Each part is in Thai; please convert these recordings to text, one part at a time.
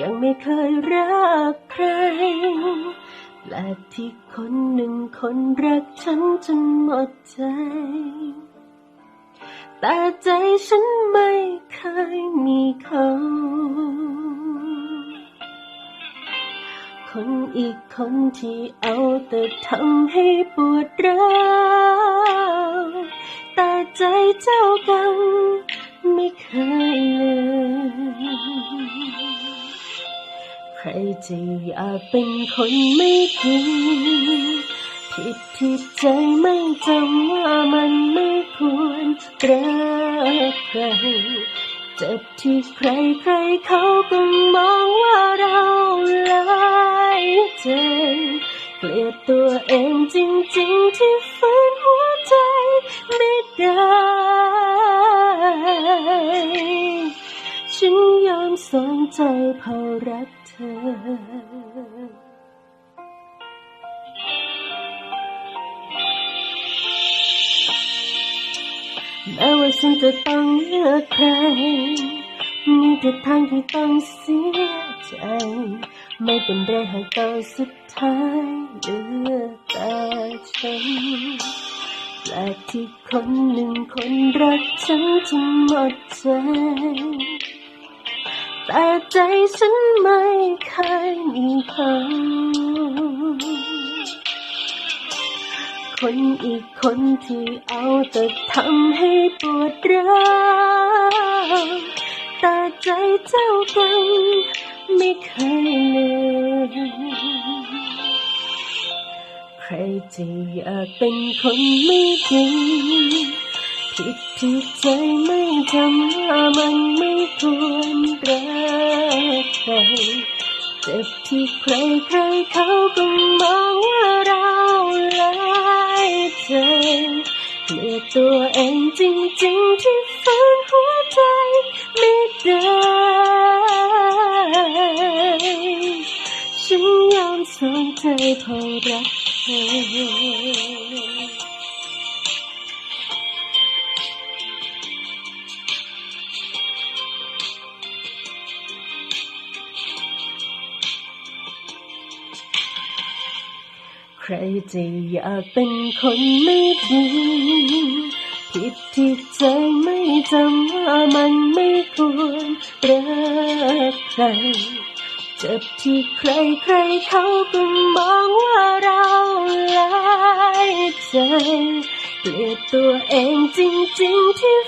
ยังไม่เคยรักใครและที่คนหนึ่งคนรักฉันจนหมดใจ แต่ใจฉันไม่เคยมีเขา คนอีกคนที่เอาแต่ทำให้ปวดร้าวแต่ใจเจ้ากันไม่เคยเลย ใครจะอยากเป็นคนไม่ดีผิดที่ใจไม่จำว่ามันไม่ควรรักใครเจ็บที่ใครใครเขาก็มองว่าเราหลายใจเกลียดตัวเองจริงๆที่ฝืนหัวใจไม่ได้ฉัน ยอมสนใจพราะรักเธอแม้ว่าฉันจะต้องเลือกใคร มีแต่ทางที่ต้องเสียใจ ไม่เป็นไรหากตอนสุดท้ายเหลือแต่ฉันแปลกที่คนหนึ่งคนรักฉันจนหมดใจ แต่ใจฉันไม่เคยมีเขาคนอีกคนที่เอาแต่ทำให้ปวดร้าวแต่ใจเจ้ากันไม่เคยเลยใครจะอยากเป็นคนไม่ดีผิดที่ใจไม่จำว่ามันไม่ควร เจ็บที่ใครใครเขาก็มองว่าเราหลายใจเกลียดตัวเองจริงๆที่ฝืนหัวใจไม่ได้ฉันยอมสนใจเพราะรักเธอ รจะอยากเป็นคนไม่ดีผิดที่ใจไม่จำว่ามันไม่ควรรักใครเจ็บที่ใครใครเขาก็มองว่าเราหลายใจเกลียดตัวเองจริงๆที่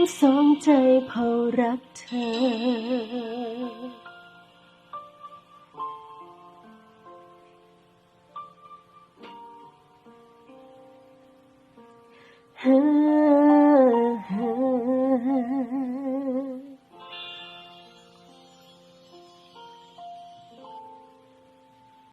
มสองใจเพรารักเธอ